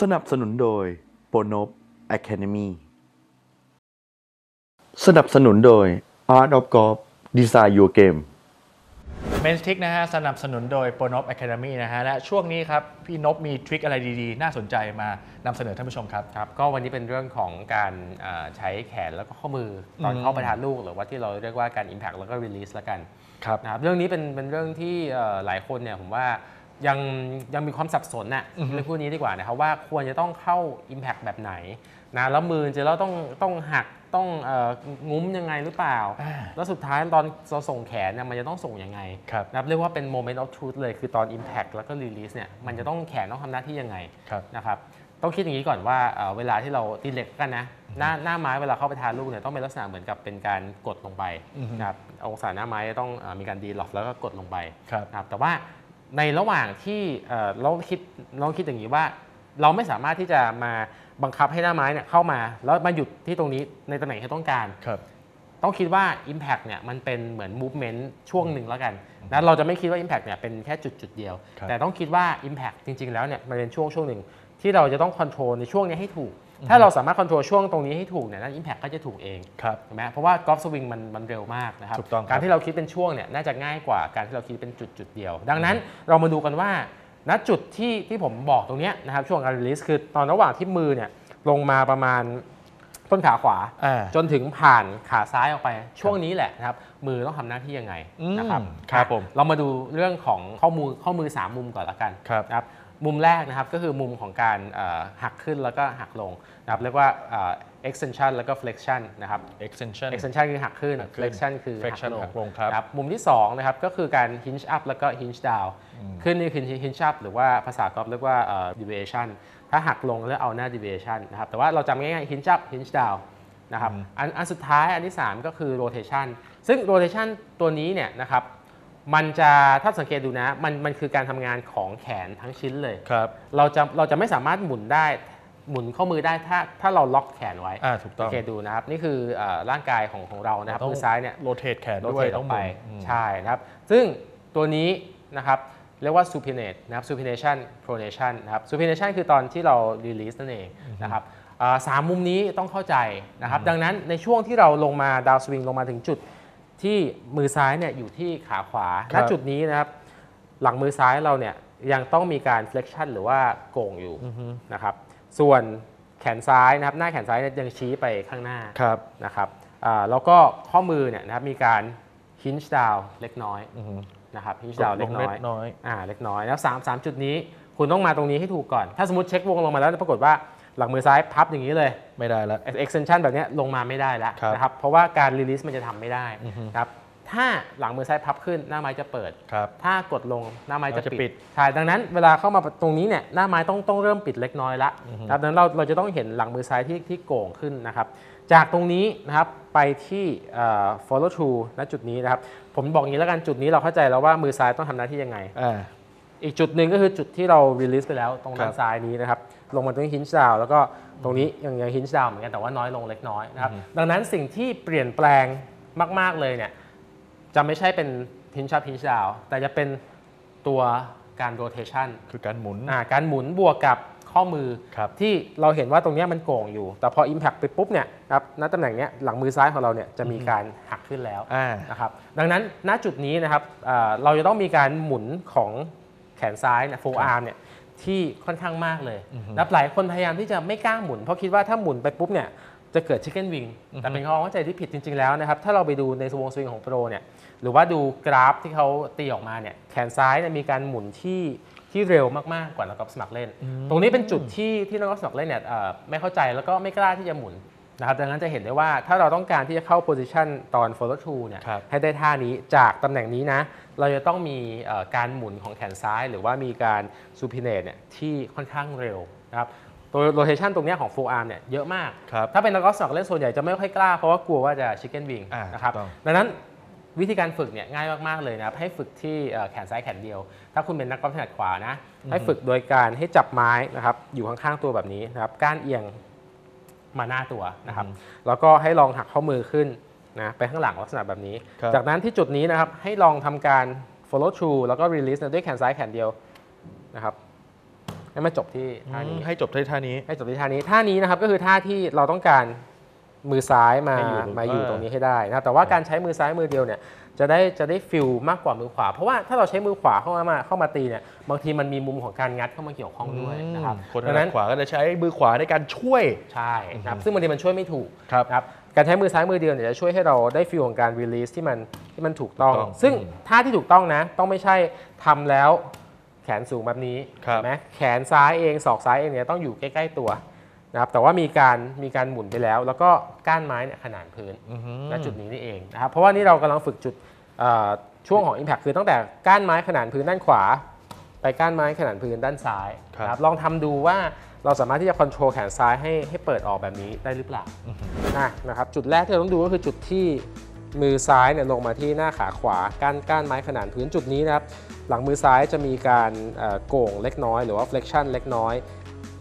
สนับสนุนโดย p o n o p Academy สนับสนุนโดย Art of Golf Design Your Game เมนสทิกนะฮะสนับสนุนโดย p o n o p Academy นะฮะและช่วงนี้ครับ พี่นบมีทริคอะไรดีๆ น่าสนใจมานำเสนอท่านผู้ชมครับ ครับก็วันนี้เป็นเรื่องของการเอ่อใช้แขนแล้วก็ข้อมือตอนอืมเข้าประทานลูกหรือว่าที่เราเรียกว่าการ Impact แล้วก็ Release ละกันครับ นะครับเรื่องนี้เป็นเป็นเรื่องที่เอ่อหลายคนเนี่ยผมว่า ยังยังมีความสับสนน่ะอือฮึเรื่องพวกนี้ดีกว่านะครับว่าควรจะต้องเข้า Impact แบบไหนนะแล้วมือจะแล้วต้องต้องหักต้องเอ่องุ้มยังไงหรือเปล่าอ่า แล้วสุดท้ายตอนเราส่งแขนเนี่ยมันจะต้องส่งยังไงครับนะครับเรียกว่าเป็น moment of truth เลยคือตอน impact แล้วก็ release เนี่ยมันจะต้องแขนต้องทำหน้าที่ยังไงครับนะครับต้องคิดอย่างนี้ก่อนว่าเอ่อเวลาที่เราตีเหล็กกันนะหน้าหน้าไม้เวลาเข้าไปทานลูกเนี่ยต้องเป็นลักษณะเหมือนกับเป็นการกดลงไปอือฮึนะครับองศาหน้าไม้ต้องเอ่อมีการดีล็อกแล้วก็กดลงไปครับนะครับแต่ว่า ในระหว่างที่เอ่อเราคิดเราคิดอย่างนี้ว่า เราไม่สามารถที่จะมาบังคับให้หน้าไม้เนี่ยเข้ามา แล้วมาหยุดที่ตรงนี้ในตำแหน่งที่ต้องการครับต้องคิดว่า Impact เนี่ยมันเป็นเหมือน Movement ช่วงหนึ่งแล้วกันนะเราจะไม่คิดว่า Impact เนี่ยเป็นแค่จุดจุดๆเดียวครับแต่ต้องคิดว่า Impact จริง ๆ แล้วเนี่ยมันเป็นช่วงช่วงหนึ่งที่เราจะต้องค o n t r o l ในช่วงนี้ให้ถูก ถ้าเราสามารถค o n t r o l ช่วงตรงนี้ให้ถูกเนี่ยนั่น Impact ก็จะถูกเองครับเห็นไหมเพราะว่ากอล์ฟสวิงมันมันเร็วมากนะครับถูกต้องครับการที่เราคิดเป็นช่วงเนี่ยน่าจะง่ายกว่าการที่เราคิดเป็นจุดจุดๆเดียว ดังนั้นเรามาดูกันว่าณจุดที่ที่ผมบอกตรงเนี้ยนะครับช่วงการ release คือตอนระหว่างที่มือเนี่ยลงมาประมาณต้นขาขวาอ่าจนถึงผ่านขาซ้ายออกไปช่วงนี้แหละนะครับ มือต้องทำหน้าที่ยังไงอืมนะครับครับผมเรามาดูเรื่องของข้อมือข้อมือ 3 มุมก่อนละกันครับนะครับ มุมแรกนะครับก็คือมุมของการเอ่อหักขึ้นแล้วก็หักลงนะครับเรียกว่าเอ่อ extension แล้วก็ flexion นะครับ extension extension คือหักขึ้นหักขึ้น flexion คือ flexion หัหักกลลงงครับนะครับมุมที่2นะครับก็คือการ hinge up แล้วก็ hinge down ขึ้นนี่คือ hinge up หรือว่าภาษากอล์ฟเรียกว่าเอ่อ deviation ถ้าหักลงแล้วเอาหน้า deviation นะครับแต่ว่าเราจำง่ายๆ hinge up hinge down นะครับอันอันสุดท้ายอันที่ 3 ก็คือ rotation ซึ่ง rotation ตัวนี้เนี่ยนะครับ มันจะถ้าสังเกตดูนะ มันมันคือการทำงานของแขนทั้งชิ้นเลยครับ เราจะเราจะไม่สามารถหมุนได้หมุนข้อมือได้ถ้าถ้าเราล็อกแขนไว้อ่าถูกต้สัองงเกตดูนะครับ นี่คือเอ่อร่างกายของของเรานะครับต้องมือซ้ายเนี่ยโรเตทแขนโรด้วเทยตอต้อองกไปหมุนใช่นะครับ ซึ่งตัวนี้นะครับเรียกว่า supinate นะครับ supination pronation นะครับ supination คือตอนที่เรา release นั่นเองนะครับอ่าสามมุมนี้ต้องเข้าใจนะครับ ดังนั้นในช่วงที่เราลงมาดาวสวิงลงมาถึงจุด ที่มือซ้ายเนี่ยอยู่ที่ขาขวาครัณบจุดนี้นะครับ หลังมือซ้ายเราเนี่ยยังต้องมีการ flexion หรือว่าโก่งอยู่นะครับ ส่วนแขนซ้ายนะครับ หน้าแขนซ้ายเนี่ยยังชี้ไปข้างหน้าครับนะครับอ่าแล้วก็ข้อมือเนี่ยนะครับมีการ hinge down เล็กน้อยอือฮึนะครับ hinge กด down ลเล็งกเล็น้อยกน้อย อ่าเล็กน้อยแล้วสามสามจุดนี้ คุณต้องมาตรงนี้ให้ถูกก่อน ถ้าสมมติเช็ควงลงมาแล้วปรากฏว่า หลังมือซ้ายพับอย่างนี้เลย ไม่ได้แล้ว extension แบบเนี้ยลงมาไม่ได้แล้วครับนะครับ เพราะว่าการ release มันจะทำไม่ได้อือฮึนะครับ ถ้าหลังมือซ้ายพับขึ้นหน้าไม้จะเปิดครับถ้ากดลงหน้าไม้จะจะปิปิดดใช่ดังนั้นเวลาเข้ามาตรงนี้เนี่ยหน้าไม้ต้องต้องเริ่มปิดเล็กน้อยละนะครับดังนั้นเราเราจะต้องเห็นหลังมือซ้ายที่ที่โก่งขึ้นนะครับ จากตรงนี้นะครับไปที่เอ่อ follow through ณจุดนี้นะครับ ผมบอกงี้แล้วกันจุดนี้เราเข้าใจแล้วว่ามือซ้ายต้องทำหน้าที่ยังไง อ่าอีกจุดหนึ่งก็คือจุดที่เรา release ไปแล้วตรงด้านครับซ้ายนี้นะครับ ลงมาตรง hinge down แล้วก็ตรงนี้ยังยัง hinge down เหมือนกันแต่ว่าน้อยลงเล็กน้อยนะครับ ดังนั้นสิ่งที่เปลี่ยนแปลงมาก ๆ เลยเนี่ยจะไม่ใช่เป็น hinge up hinge down แต่จะเป็นตัวการ rotation คือการหมุนอ่าการหมุนบวกกับข้อมือครับที่เราเห็นว่าตรงเนี้ยมันโก่งอยู่ แต่พอ impact ไปปุ๊บเนี่ยครับณตำแหน่งเนี้ยหลังมือซ้ายของเราเนี่ยจะมีการหักขึ้นแล้วอ่านะครับดังนั้นณจุดนี้นะครับเอ่อเราจะต้องมีการหมุนของ แขนซ้ายเนี่ย full arm เนี่ยที่ค่อนข้างมากเลยนะครับหลายคนพยายามที่จะไม่กล้าหมุน เพราะคิดว่าถ้าหมุนไปปุ๊บเนี่ยจะเกิด chicken wing แต่เป็นความเข้าใจที่ผิดจริง ๆแล้วนะครับ ถ้าเราไปดูในวงสวิงของโปรเนี่ยหรือว่าดูกราฟที่เขาตีออกมาเนี่ยแขนซ้ายเนี่ยมีการหมุนที่ที่เร็วมากๆกว่านักกอล์ฟสมัครเล่น ตรงนี้เป็นจุดที่ที่นักกอล์ฟสมัครเล่นเนี่ยเอ่อไม่เข้าใจแล้วก็ไม่กล้าที่จะหมุน นะครับดังนั้นจะเห็นได้ว่าถ้าเราต้องการที่จะเข้า position ตอน follow through เนี่ยครับ ให้ได้ท่านี้จากตำแหน่งนี้นะ เราจะต้องมีเอ่อการหมุนของแขนซ้าย หรือว่ามีการ supinate เนี่ยที่ค่อนข้างเร็วนะครับตัว rotation ตรงเนี้ยของ full arm เนี่ยเยอะมาก ครับถ้าเป็นนักกอล์ฟสมัครเล่นส่วนใหญ่จะไม่ค่อยกล้า เพราะว่ากลัวว่าจะ chicken wing อ่านะครับถูกต้อง ดังนั้นวิธีการฝึกเนี่ยง่ายมาก ๆ เลยนะครับให้ฝึกที่เอ่อแขนซ้ายแขนเดียว ถ้าคุณเป็นนักกอล์ฟถนัดขวานะ ให้ฝึกโดยการให้จับไม้นะครับอยู่ข้าง ๆ ตัวแบบนี้นะครับก้านเอียง มาหน้าตัวนะครับ แล้วก็ให้ลองหักข้อมือขึ้นนะไปข้างหลังลักษณะแบบนี้ครับจากนั้นที่จุดนี้นะครับให้ลองทำการ follow through แล้วก็ release นะด้วยแขนซ้ายแขนเดียวนะครับให้มาจบที่ท่านี้ให้จบที่ท่านี้ ให้จบที่ท่านี้ท่านี้นะครับก็คือท่าที่เราต้องการมือซ้ายมาให้อยู่ตรงมาอยู่เออตรงนี้ให้ได้นะครับแต่ว่าการใช้มือซ้ายมือเดียวเนี่ย จะได้จะได้ฟิลมากกว่ามือขวา เพราะว่าถ้าเราใช้มือขวาเข้ามาเข้ามาตีเนี่ยบางทีมันมีมุมของการงัดเข้ามาเกี่ยวข้องด้วยนะครับคนถดังนันั้ดนขวาก็จะใช้มือขวาในการช่วยใช่นะครับซึ่งบางทีมันช่วยไม่ถูกครับนะครับการใช้มือซ้ายมือเดียวเนี่ยจะช่วยให้เราได้ฟีลของการ release ที่มันที่มันถูกต้องถูกต้องซึ่งอืมท่าที่ถูกต้องนะ ต้องไม่ใช่ทำแล้วแขนสูงแบบนี้ครับเห็นไหมแขนซ้ายเองศอกซ้ายเองเนี่ยต้องอยู่ใกล้ ๆ ตัว นะครับแต่ว่ามีการมีการหมุนไปแล้ว แล้วก็ก้านไม้เนี่ยขนานพื้นอือหือณจุดนี้นี่เองนะครับเพราะว่านี่เรากำลังฝึกจุดเอ่อช่วงของ Impact คือตั้งแต่ก้านไม้ขนานพื้นด้านขวา ไปก้านไม้ขนานพื้นด้านซ้ายครับนะครับลองทำดูว่าเราสามารถที่จะค o n t r o l แขนซ้ายให้ให้เปิดออกแบบนี้ได้หรือเปล่านะนะครับจุดแรกที่เราต้องดูก็คือจุดที่มือซ้ายเนี่ยลงมาที่หน้าขาขวาก้านก้านไม้ขนานพื้นจุดนี้นะครับหลังมือซ้ายจะมีการเอ่อโก่งเล็กน้อย หรือว่า flexion เล็กน้อย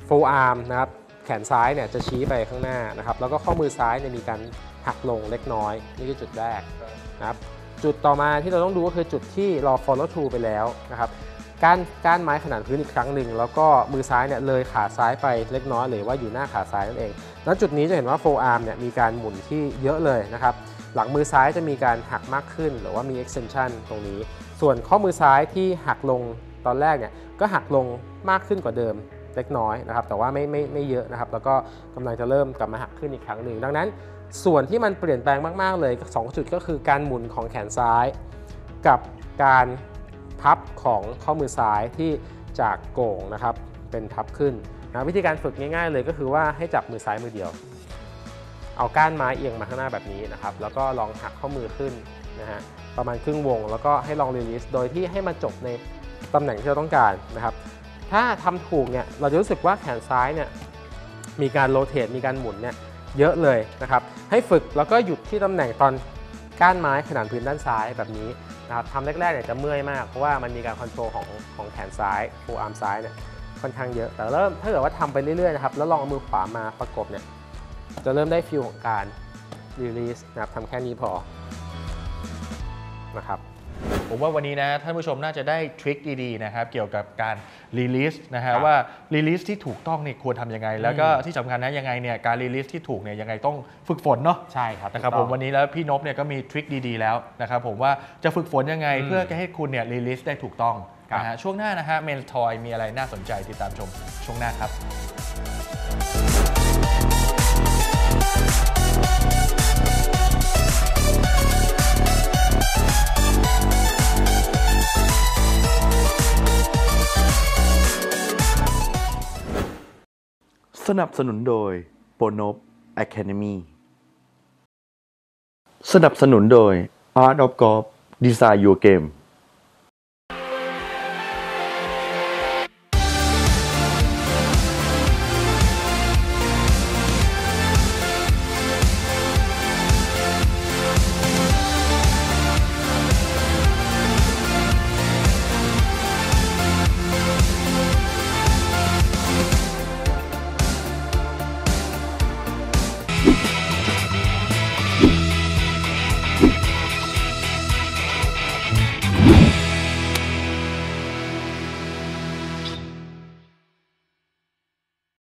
full arm นะครับ แขนซ้ายเนี่ยจะชี้ไปข้างหน้านะครับ แล้วก็ข้อมือซ้ายเนี่ยมีการหักลงเล็กน้อย นี่คือจุดแรกนะครับ จุดต่อมาที่เราต้องดูก็คือจุดที่เรา follow through ไปแล้วนะครับกานก้านไม้ขนานพื้นอีกครั้งหนึ่งแล้วก็มือซ้ายเนี่ยเลยขาซ้ายไปเล็กน้อยหรือว่าอยู่หน้าขาซ้ายนั่นเอง แล้วจุดนี้จะเห็นว่าโฟอาร์มเนี่ยมีการหมุนที่เยอะเลยนะครับ หลังมือซ้ายจะมีการหักมากขึ้น หรือว่ามี extension ตรงนี้ ส่วนข้อมือซ้ายที่หักลงตอนแรกเนี่ยก็หักลงมากขึ้นกว่าเดิม เล็กน้อยนะครับแต่ว่าไม่ไม่ไม่เยอะนะครับแล้วก็กำลังจะเริ่มกลับมาหักขึ้นอีกครั้งหนึ่งดังนั้น ส่วนที่มันเปลี่ยนแปลงมากๆเลยสองจุดก็คือการหมุนของแขนซ้าย กับการพับของข้อมือซ้ายที่จากโก่งนะครับเป็นพับขึ้นนะวิธีการฝึกง่ายๆ เลยก็คือว่าให้จับมือซ้ายมือเดียว เอาก้านไม้เอียงมาข้างหน้าแบบนี้นะครับแล้วก็ลองหักข้อมือขึ้นนะฮะประมาณครึ่งวง แล้วก็ให้ลองรีลิสโดยที่ให้มาจบในตำแหน่งที่เราต้องการนะครับ ถ้าทำถูกเนี่ยเราจะรู้สึกว่าแขนซ้ายเนี่ยมีการโรเตทมีการหมุนเนี่ยเยอะเลยนะครับ ให้ฝึกแล้วก็หยุดที่ตำแหน่งตอนก้านไม้ขนานพื้นด้านซ้ายแบบนี้นะครับทำแรกๆเนี่ยจะเมื่อยมาก เพราะว่ามันมีการคอนโทรลของของแขนซ้ายฟูอาร์มซ้ายเนี่ยค่อนข้างเยอะ แต่เริ่มถ้าเกิดว่าทำไปเรื่อยๆนะครับแล้วลองเอามือขวามาประกบเนี่ยจะเริ่มได้ฟิลของการ release นะครับทำแค่นี้พอนะครับ ผมว่าวันนี้นะท่านผู้ชมน่าจะได้ทริคดีๆนะครับเกี่ยวกับการรีลิสนะฮะครับว่ารีลิสที่ถูกต้องเนี่ยควรทำยังไง แล้วก็ที่สำคัญนะยังไงเนี่ยการรีลิสที่ถูกเนี่ยยังไงต้องฝึกฝนเนาะใช่ครับนะครับถูกผต้องมวันนี้แล้วพี่นพเนี่ยก็มีทริคดีๆแล้วนะครับผมว่าจะฝึกฝนยังไงอืมเพื่อให้คุณเนี่ยรีลิสได้ถูกต้องครับนะฮะช่วงหน้านะฮะเมนทอยมีอะไรน่าสนใจติดตามชมช่วงหน้าครับ สนับสนุนโดย p o n o p Academy สนับสนุนโดย Art of Golf Design Your Game